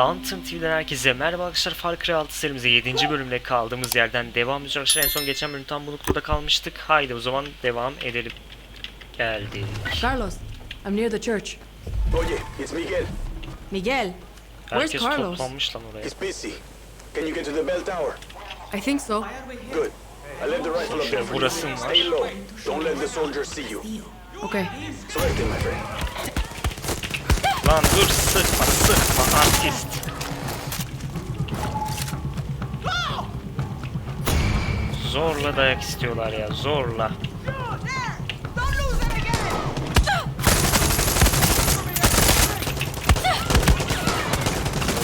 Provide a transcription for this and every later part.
Lantern TV'den herkese merhaba arkadaşlar Far Cry 6 serimize 7. bölümle kaldığımız yerden devam ediyoruz arkadaşlar. En son geçen bölüm tam bu noktada kalmıştık. Haydi o zaman devam edelim. Geldi. Carlos, I'm near the church. Oye, it's Miguel. Miguel, where's Herkes Carlos? toplanmış lan oraya. He's busy. Can you get to the bell tower? I think so. Good. I left the rifle up there Şöyle you. vurasım var. Stay low. Don't let the soldiers see you. Okay. Suerte, my friend. Lan dur sıkma sıkma artist. Zorla dayak istiyorlar ya zorla.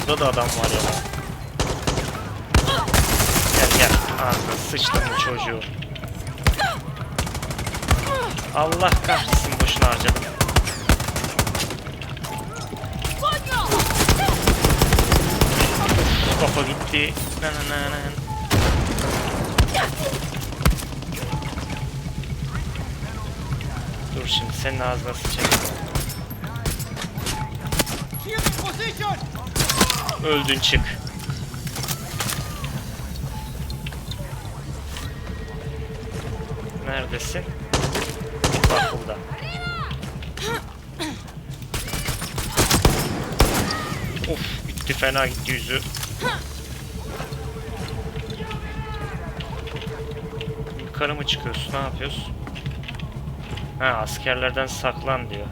Burada da adam var ya. Gel gel. Ağzına sıçtım bu çocuğu. Allah kahretsin boşuna harcadım. Kafa gitti. Nan, nan, nan, nan. Dur şimdi senin ağzına sıçayım. Öldün çık. Neredesin? Bak burada. Of gitti fena gitti yüzü. Yukarı mı çıkıyorsun? Ne yapıyorsun? Ha askerlerden saklan diyor.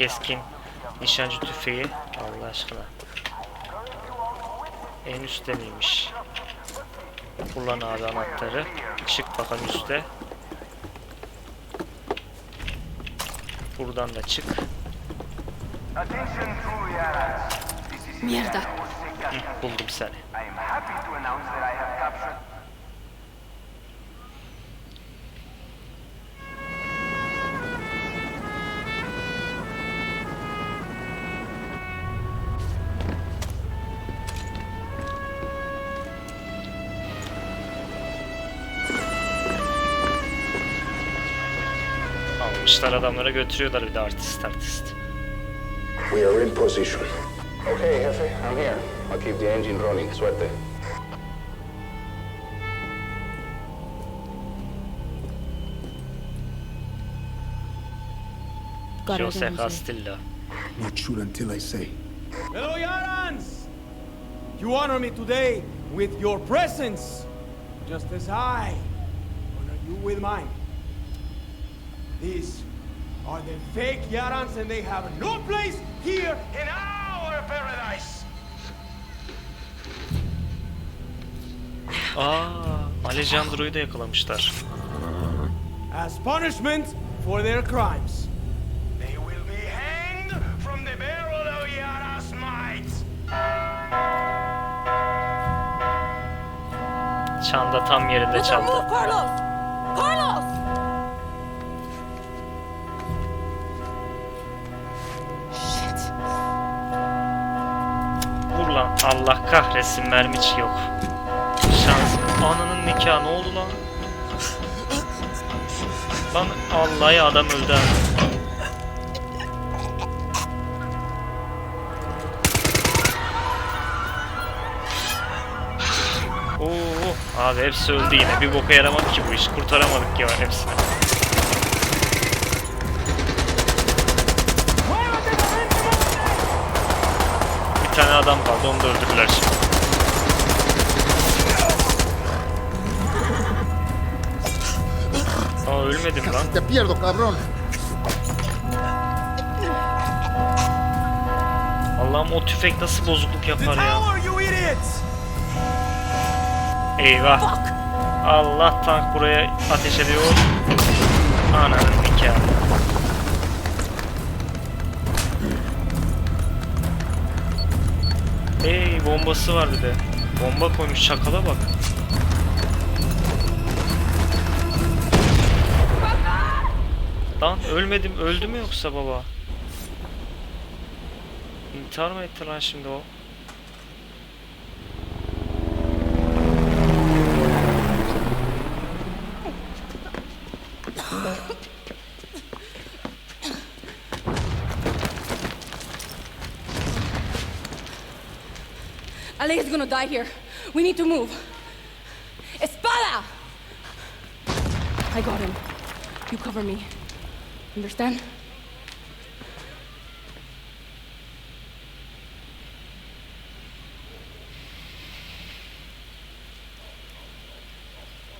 Keskin nişancı tüfeği? Allah aşkına. En üstte miymiş? Kullan abi anahtarı. Çık bakalım üstte. Buradan da çık. Mierda. Hı, buldum seni. Almışlar adamlara götürüyorlar bir de artist artist. We are in position. Okay, Jefe, I'm here. I'll keep the engine running. Suerte. Got it, Jose Jose. Not shoot until I say. Hello, Yarans! You honor me today with your presence, just as I honor you with mine. These are the fake Yarans, and they have no place here in our paradise! Aa, Alejandro'yu da yakalamışlar. As punishment for their crimes. They will be hanged from the barrel of Yara's might. Çanda tam yerinde çaldı. Allah kahretsin mermi hiç yok. Şans. Ananın nikahı ne oldu lan? Lan Allah'ı adam öldü. Oo, abi hepsi öldü yine. Bir boka yaramadı ki bu iş. Kurtaramadık ya hepsini. Tane adam kaldı. Onu da öldürdüler şimdi. Aa ölmedim lan. Te pierdo, cabrón. Allah'ım o tüfek nasıl bozukluk yapar ya. Eyvah. Allah tank buraya ateş ediyor. Ananın nikahı. Ey bombası var bir de. Bomba koymuş çakala bak. Lan ölmedim. Öldü mü yoksa baba? İntihar mı etti lan şimdi o? Ale is gonna die here. We need to move. Espada! I got him. You cover me. Understand?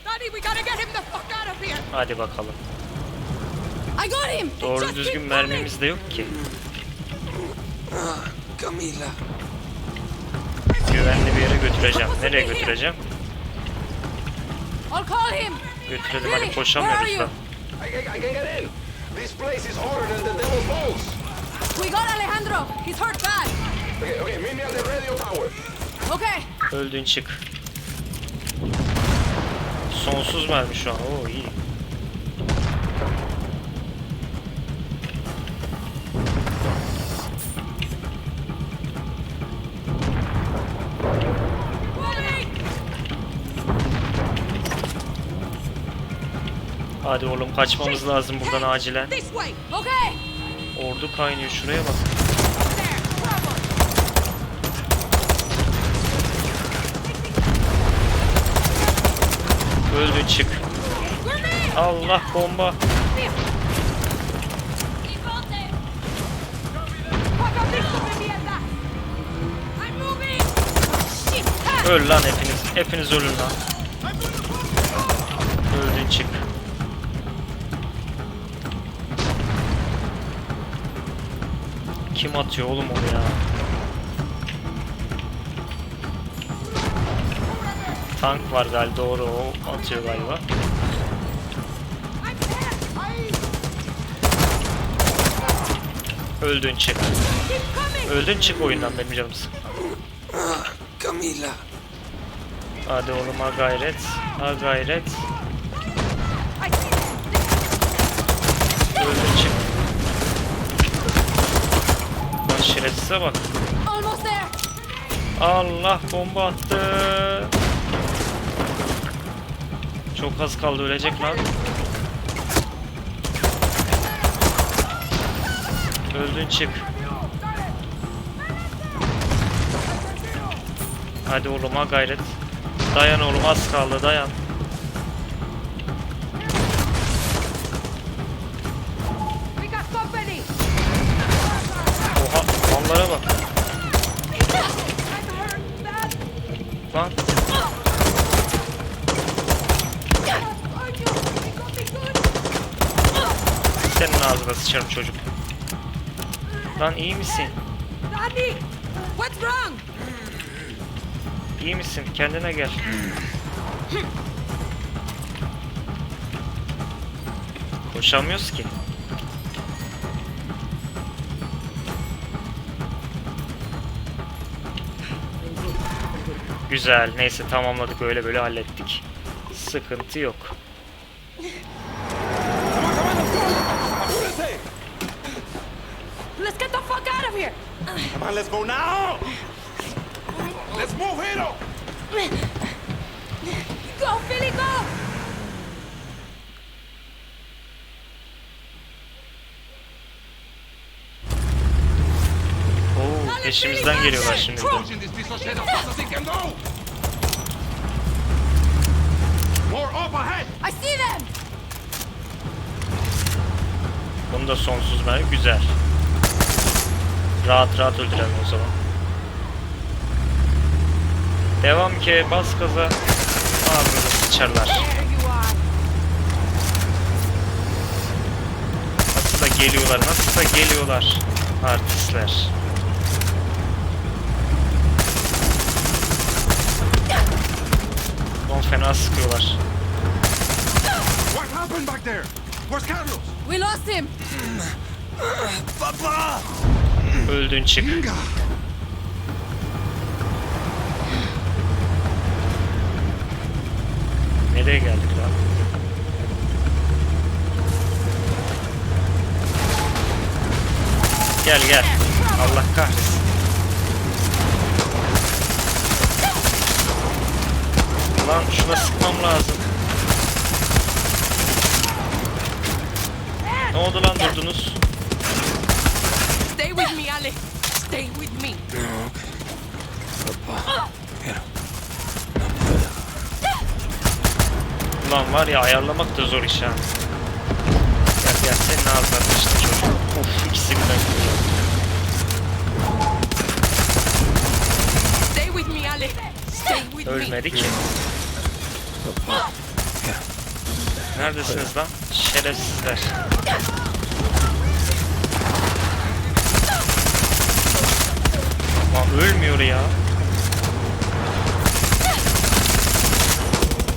Daddy, we gotta get him the fuck out of here! Hadi bakalım. I got him! Doğru Just düzgün mermimiz de yok ki. Ah, Camila. Güvenli bir yere götüreceğim. Nereye götüreceğim? I'll call him! Götürelim hadi koşamıyoruz da. I, I, I can get in. This place is hotter than the devil's balls. We got Alejandro! He's hurt bad! Okay, okay, meet me at the radio tower. Okay, Öldün çık. Sonsuz mermi şu an. Oo iyi. Hadi oğlum kaçmamız lazım buradan acilen. Ordu kaynıyor şuraya bak. Öldün çık. Allah bomba. Öl lan hepiniz. Hepiniz ölün lan. Öldün çık. Kim atıyor oğlum onu ya? Tank var galiba doğru o atıyor galiba. Öldün çık. Öldün çık oyundan benim canım sık. Camila. Hadi oğlum ha gayret. Ha gayret. I see them! Öldün çık. Şerefsize bak. Allah bomba attı. Çok az kaldı ölecek lan. Öldün çık. Hadi oğlum ha gayret. Dayan oğlum az kaldı dayan. Oha mallara bak. Lan senin ağzına sıçarım çocuk. Lan iyi misin? Daddy! What's wrong? İyi misin? Kendine gel. Koşamıyoruz ki. Güzel. Neyse tamamladık. Öyle böyle hallettik. Sıkıntı yok. Let's get the fuck out of here! Come on, let's go now. Let's move, Hero. Go, Billy, go! Oo, peşimizden geliyorlar şimdi. Bunu da sonsuz mermi. Güzel. Rahat rahat öldürelim o zaman. Devam ki bas gaza. Ağzını sıçarlar. Nasıl da geliyorlar, nasıl da geliyorlar. Artistler. O fena sıkıyorlar. What happened back there? Where's Carlos? We lost him. Baba! Öldün çık. Nereye geldik lan? Gel gel. Allah kahretsin. Lan şuna sıkmam lazım. Ne oldu lan durdunuz? Stay with me, Ale. Stay with me. Ulan var ya ayarlamak da zor iş ha. Gel gel senin ağzına işte çocuk. Of ikisi birden geliyor. Stay with me, Ale. Stay with me. Ölmedi ki. Neredesiniz lan? Şerefsizler. Lan ölmüyor ya.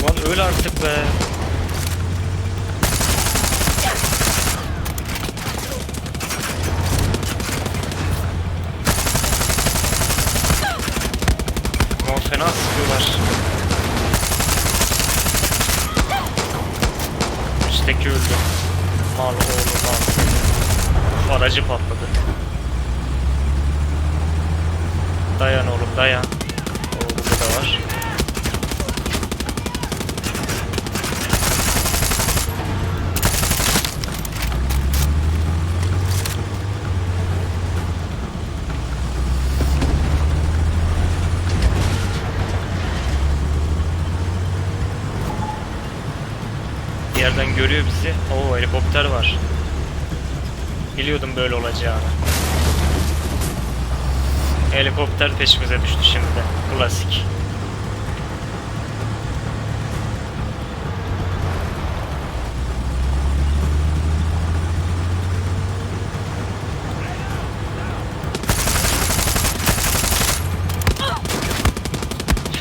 Lan öl artık be. Lan fena sıkıyorlar. Üstteki öldü. Mal oğlu mal. Aracı patladı. Dayan oğlum dayan. Oo, burada da var. Bir yerden görüyor bizi. Oo helikopter var. Biliyordum böyle olacağını. Helikopter peşimize düştü şimdi de. Klasik.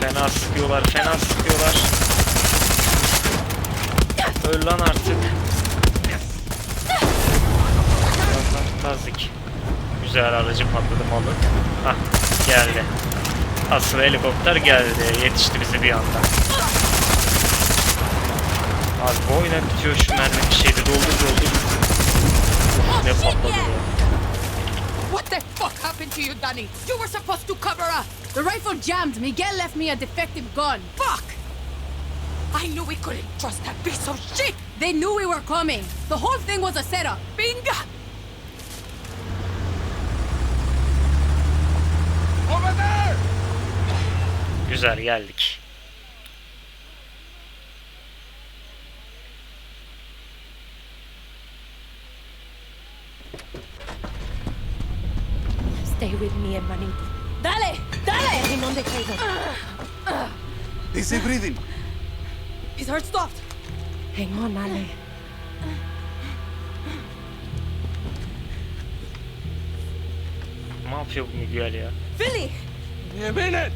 Fena sıkıyorlar, fena sıkıyorlar. Öl lan artık. Tazik. Güzel aracı patladı malı. Hah geldi. Asıl helikopter geldi. Yetişti bize bir anda. Abi bu oyuna bitiyor şu mermi bir şeydi. Doldur doldur. Ne patladı ya. What the fuck happened to you, Danny? You were supposed to cover us. The rifle jammed. Miguel left me a defective gun. Fuck! I knew we couldn't trust that piece of shit. They knew we were coming. The whole thing was a setup. Binga! Over there! Güzel geldik. Stay with me, hermanito. Dale! Dale! In on the table. Easy breathing. His heart stopped. Hang on, Ale. Ne yapıyor bu Miguel ya? Billy! Give me a minute!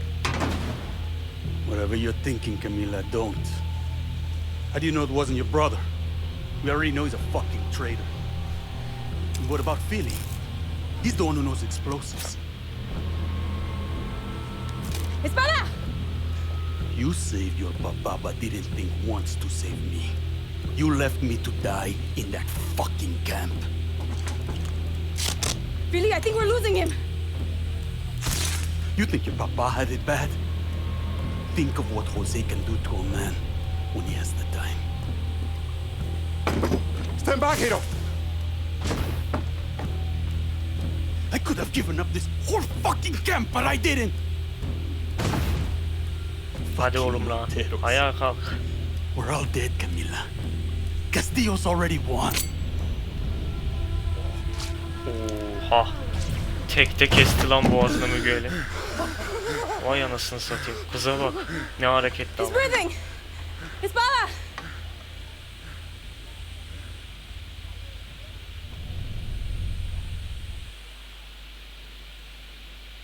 Whatever you're thinking, Camila, don't. How do you know it wasn't your brother? We already know he's a fucking traitor. And what about Philly? He's the one who knows explosives. Espada! You saved your papa, but didn't think once to save me. You left me to die in that fucking camp. Billy, I think we're losing him. You think your papa had it bad? Think of what Jose can do to a man when he has the time. Stand back, Hiro! I could have given up this whole fucking camp, but I didn't. Hadi oğlum lan. Ayağa kalk. We're all dead, Camila. Castillo's already won. Oha. Tekte kesti lan boğazını Miguel'i. Vay anasını satayım. Kıza bak. Ne hareketli He's ama.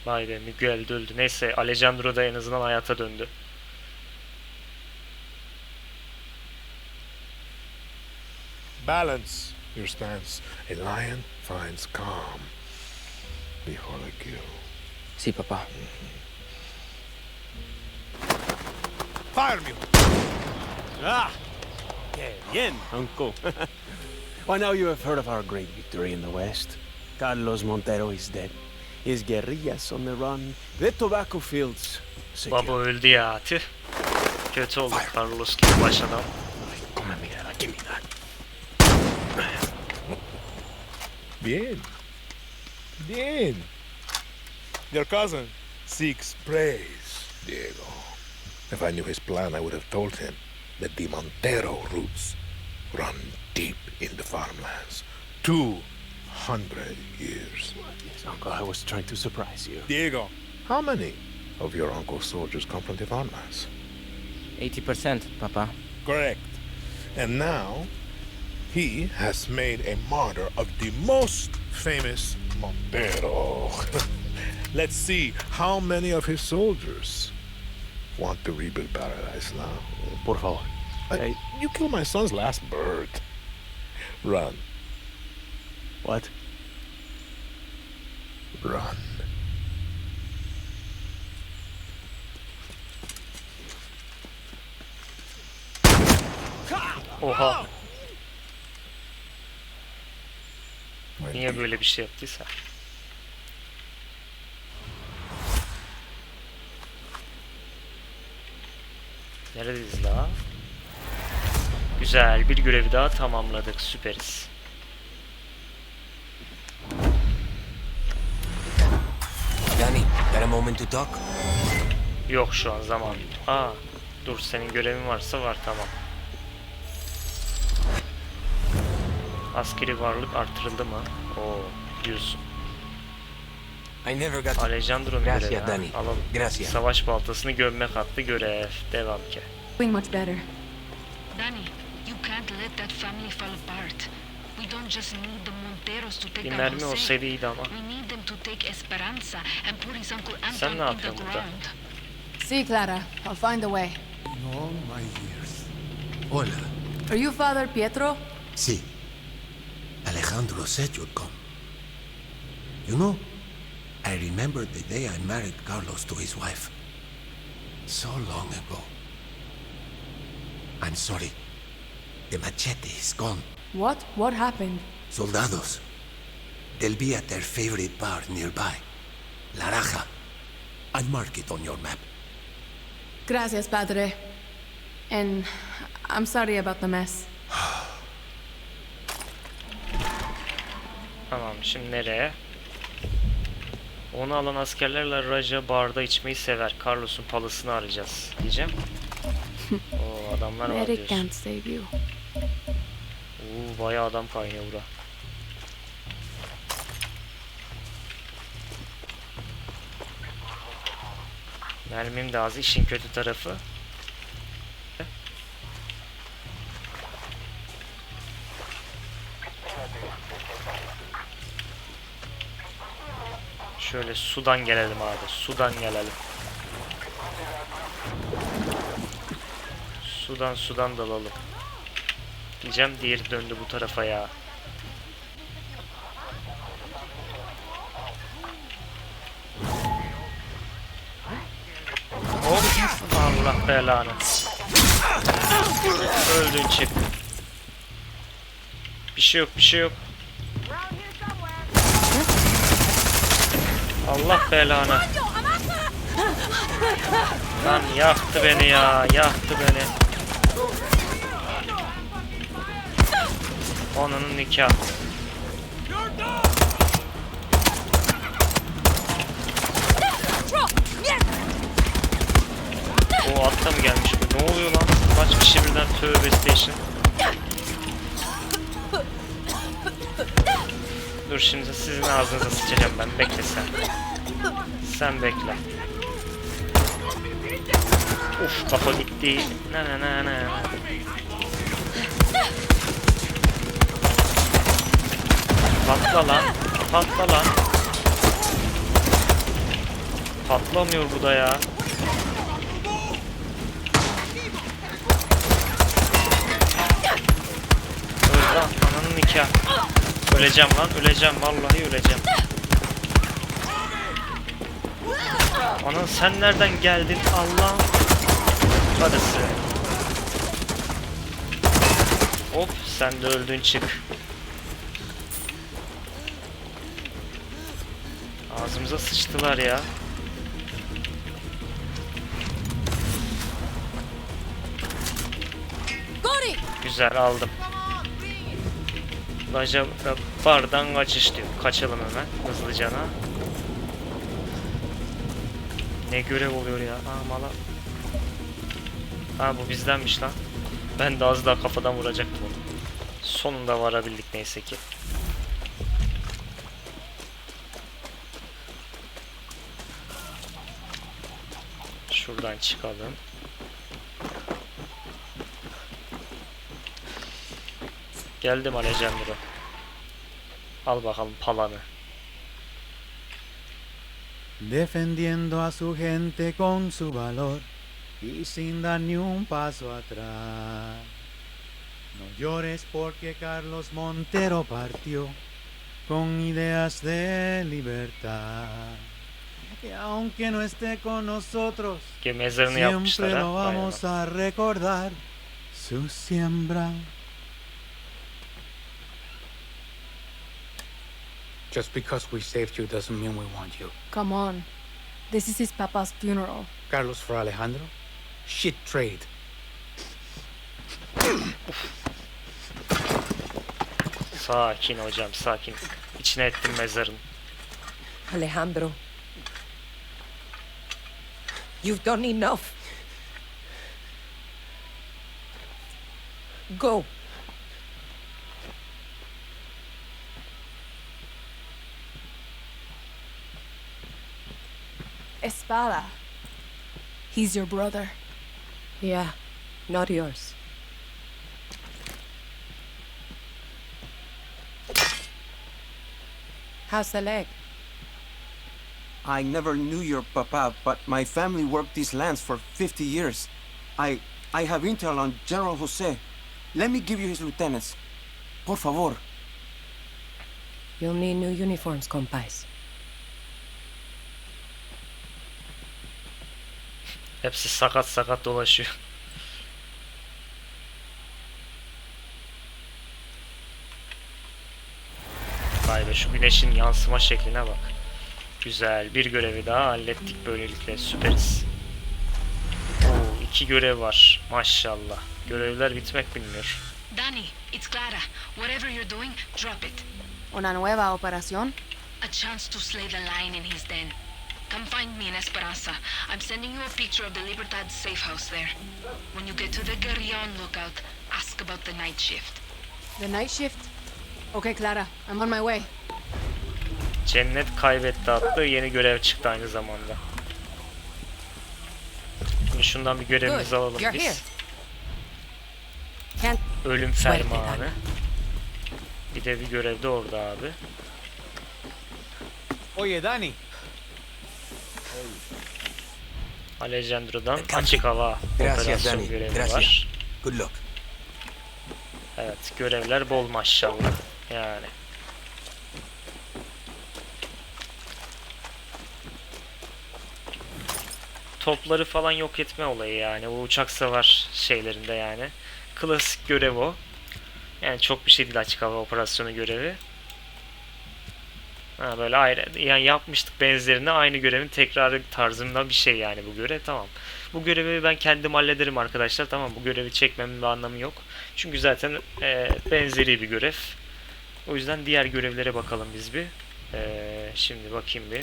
Vay be Miguel de öldü. Neyse Alejandro da en azından hayata döndü. Balance your stance. A lion finds calm before the kill. Sí, papá. Fire me! Ah, que bien, uncle. By now you have heard of our great victory in the West. Carlos Montero is dead. His guerrillas on the run. The tobacco fields secure. Baba öldü ya. Tüh. Kötü oldu Carlos gibi baş Bien. Bien. Your cousin seeks praise, Diego. If I knew his plan, I would have told him that the Montero roots run deep in the farmlands. Two hundred years. Yes, uncle, I was trying to surprise you. Diego, how many of your uncle's soldiers come from the farmlands? 80%, Papa. Correct. And now, he has made a martyr of the most famous Montero. Let's see how many of his soldiers want to rebuild paradise now. Por favor. Uh, Hey. You killed my son's last bird. Run, What? run. Oha. My Niye böyle bir şey yaptıysa. Neredeyiz la? Güzel bir görevi daha tamamladık. Süperiz. Danny, got a moment to talk? Yok şu an zaman. Aa, dur senin görevin varsa var tamam. Askeri varlık artırıldı mı? Oo, diyorsun. I never got to... Alejandro'nun Gracias, görevi. ha. Dani. Alalım. Gracias. Savaş baltasını gömmek adlı görev. Devam ki. Doing much better. Danny, you can't let that family fall apart. We don't just need the Monteros to take Bir down mermi Jose. olsaydı iyiydi ama. We need them to take Esperanza and put his uncle Anton Sen ne in the yapıyorsun burada? ground. See, Clara, I'll find a way. All my years. Hola. Are you Father Pietro? Sí. Alejandro said you'd come. You know, I remember the day I married Carlos to his wife. So long ago. I'm sorry. The machete is gone. What? What happened? Soldados. They'll be at their favorite bar nearby. La Raja. I'll mark it on your map. Gracias, Padre. And I'm sorry about the mess. Tamam şimdi nereye? Onu alan askerlerle Raja barda içmeyi sever. Carlos'un palasını arayacağız diyeceğim. Oo adamlar var diyorsun. Oo bayağı adam kaynıyor bura. Mermim de az işin kötü tarafı. Şöyle sudan gelelim abi. Sudan gelelim. Sudan sudan dalalım. Diyeceğim diğeri döndü bu tarafa ya. Allah belanı. Öldün çık. Bir şey yok bir şey yok. Allah belanı. Lan yaktı beni ya, yaktı beni. Onun nikah. O atta mı gelmiş bu? Ne oluyor lan? Kaç kişi birden tövbe station. Dur şimdi sizin ağzınıza sıçacağım ben. Bekle sen. Sen bekle. Uf kafa gitti. Ne ne ne ne. Patla lan. Patla lan. Patlamıyor bu da ya. Öl lan ananın nikah. Öleceğim lan öleceğim vallahi öleceğim. Anan sen nereden geldin Allah? Karısı. Hop sen de öldün çık. Ağzımıza sıçtılar ya. Güzel aldım. Baca bardan kaçış diyor. Kaçalım hemen hızlıcana. Ne görev oluyor ya? Aa mala. Ha bu bizdenmiş lan. Ben de az daha kafadan vuracaktım onu. Sonunda varabildik neyse ki. Şuradan çıkalım. Geldim Alejandro. Al bakalım palanı. defendiendo a su gente con su valor y sin dar ni un paso atrás. No llores porque Carlos Montero partió con ideas de libertad. Y aunque no esté con nosotros, Que siempre lo vamos a recordar. Su siembra. Just because we saved you doesn't mean we want you. Come on. This is his papa's funeral. Carlos for Alejandro? Shit trade. Sakin hocam sakin. İçine ettim mezarın. Alejandro. You've done enough. Go. Espada. He's your brother. Yeah, not yours. How's the leg? I never knew your papa, but my family worked these lands for 50 years. I I have intel on General Jose. Let me give you his lieutenants. Por favor. You'll need new uniforms, compais. Hepsi sakat sakat dolaşıyor. Vay be şu güneşin yansıma şekline bak. Güzel bir görevi daha hallettik böylelikle süperiz. Oo, iki görev var maşallah. Görevler bitmek bilmiyor. Danny, it's Clara. Whatever you're doing, drop it. Una nueva operación? A chance to slay the lion in his den. Come find me in Esperanza. I'm sending you a picture of the Libertad safe house there. When you get to the Guerrillon lookout, ask about the night shift. The night shift? Okay, Clara. I'm on my way. Cennet kaybetti adlı yeni görev çıktı aynı zamanda. Şimdi şundan bir görevimizi Good, alalım you're here. biz. Can't Ölüm fermanı. Bir de bir görev de orada abi. Oye, Dani. Alejandro'dan açık hava operasyon görevi var. Good luck. Evet görevler bol maşallah. Yani. Topları falan yok etme olayı yani. O uçak savar şeylerinde yani. Klasik görev o. Yani çok bir şey değil açık hava operasyonu görevi. Ha böyle ayrı yani yapmıştık benzerini aynı görevin tekrarı tarzında bir şey yani bu görev tamam. Bu görevi ben kendim hallederim arkadaşlar tamam bu görevi çekmemin bir anlamı yok. Çünkü zaten e, benzeri bir görev. O yüzden diğer görevlere bakalım biz bir. E, şimdi bakayım bir.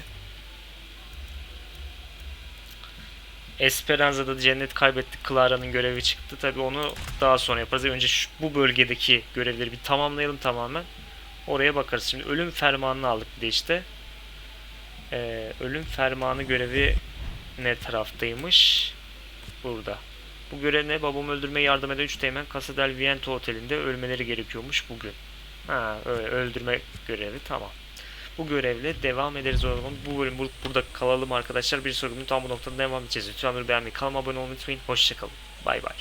Esperanza'da cennet kaybettik. Clara'nın görevi çıktı. Tabi onu daha sonra yaparız. Önce şu, bu bölgedeki görevleri bir tamamlayalım tamamen. Oraya bakarız. Şimdi ölüm fermanını aldık bir de işte. Ee, ölüm fermanı görevi ne taraftaymış? Burada. Bu görev ne? Babamı öldürmeye yardım eden 3 teğmen Casa del Viento otelinde ölmeleri gerekiyormuş bugün. Ha, öyle öldürme görevi tamam. Bu görevle devam ederiz o zaman. Bu bölüm bur- burada kalalım arkadaşlar. Bir sorunun tam bu noktada devam edeceğiz. Lütfen beğenmeyi, kanalıma abone olmayı unutmayın. Hoşçakalın. Bay bay.